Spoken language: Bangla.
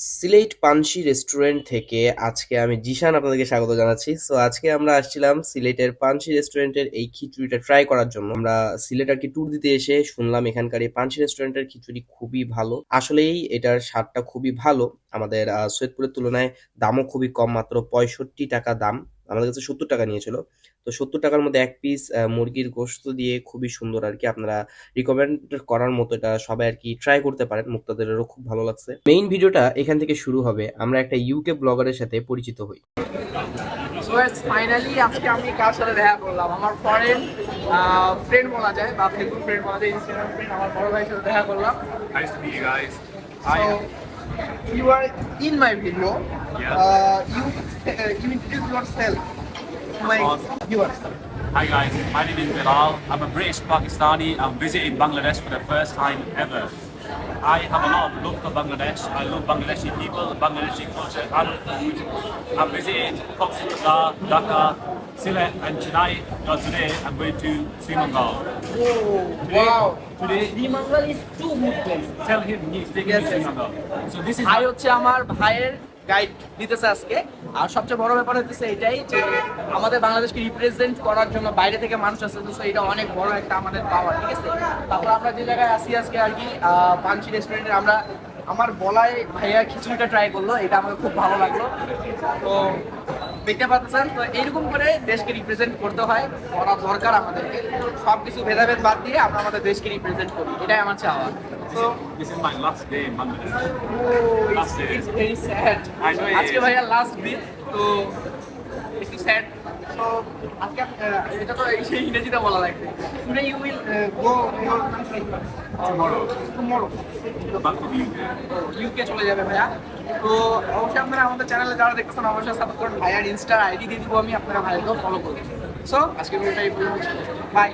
সিলেট পানসি রেস্টুরেন্ট থেকে আজকে আমি জিশান আপনাদেরকে স্বাগত জানাচ্ছি। সো আজকে আমরা আসছিলাম সিলেটের পানসি রেস্টুরেন্টের এই খিচুড়িটা ট্রাই করার জন্য। আমরা সিলেট আর কি ট্যুর দিতে এসে শুনলাম এখানকার এই পানসি রেস্টুরেন্টের খিচুড়ি খুবই ভালো। আসলেই এটার স্বাদটা খুবই ভালো। আমাদের সৈয়দপুরের তুলনায় দামও খুবই কম, মাত্র পঁয়ষট্টি টাকা দাম। আমাদের কাছে সত্তর টাকা নিয়েছিল। তো সত্তর টাকার মধ্যে এক পিস মুরগির গোশত দিয়ে খুবই সুন্দর আর কি আপনারা রিকমেন্ড করার মতো এটা সবাই আর কি ট্রাই করতে পারেন। মুক্তাদেরও খুব ভালো লাগছে। মেইন ভিডিওটা এখান থেকে শুরু হবে। আমরা একটা ইউকে ব্লগারের সাথে পরিচিত হই। ফাইনালি আজকে আমি কার সাথে দেখা করলাম? আমার ফরেন ফ্রেন্ড বলা যায় বা ফেসবুক ফ্রেন্ড বলা যায় ইনস্টাগ্রাম ফ্রেন্ড আমার বড় ভাইয়ের সাথে দেখা করলাম। Nice to meet you guys. So, Hi. you are in my video. Yeah. Uh, you uh, you introduce yourself to my viewers. Hi guys, my name is Bilal. I'm a British Pakistani. I'm visiting Bangladesh for the first time ever. I have a lot of love for Bangladesh. I love Bangladeshi people, Bangladeshi culture and food. I'm visiting Cox's Bazar, Dhaka, Sylhet and tonight, or today, I'm going to Srimangal. Oh, Today, wow. Today, Srimangal is too good place. tell him he's taking Yes, yes. Srimangal. So this is ভাই হচ্ছে আমার ভাইয়ের গাইড দিতেছে আজকে আর সবচেয়ে বড় ব্যাপার হচ্ছে এটাই যে আমাদের বাংলাদেশকে রিপ্রেজেন্ট করার জন্য বাইরে থেকে মানুষ আসছে তো এটা অনেক বড় একটা আমাদের পাওয়ার ঠিক আছে তারপর আমরা যে জায়গায় আসি আজকে আর কি আহ, পানসি রেস্টুরেন্টে আমরা আমার বলায় ভাইয়া খিচুড়িটা ট্রাই করল এটা আমার খুব ভালো লাগল তো দেখতে পাচ্ছেন তো এইরকম করে দেশকে রিপ্রেজেন্ট করতে হয় করা দরকার আমাদেরকে সব কিছু ভেদাভেদ বাদ দিয়ে আমরা আমাদের দেশকে রিপ্রেজেন্ট করি এটাই আমার চাওয়া তো this is my last day in Bangladesh. Oh, it's, day. it's very sad. I know আজকে ভাইয়া লাস্ট দিন তো তো আজকে এটা তো এই সেই ইংরেজিতে বলা লাগবে today you will go your country. Tomorrow. UK চলে যাবে ভাইয়া। তো অবশ্যই আপনারা আমাদের চ্যানেলে যারা দেখতেছেন অবশ্যই সাপোর্ট করুন ভাইয়ার ইনস্টার আইডি দিয়ে দিব আমি আপনারা ভাইয়াকেও ফলো করবেন সো আজকে ভিডিওটা এই পর্যন্ত। বাই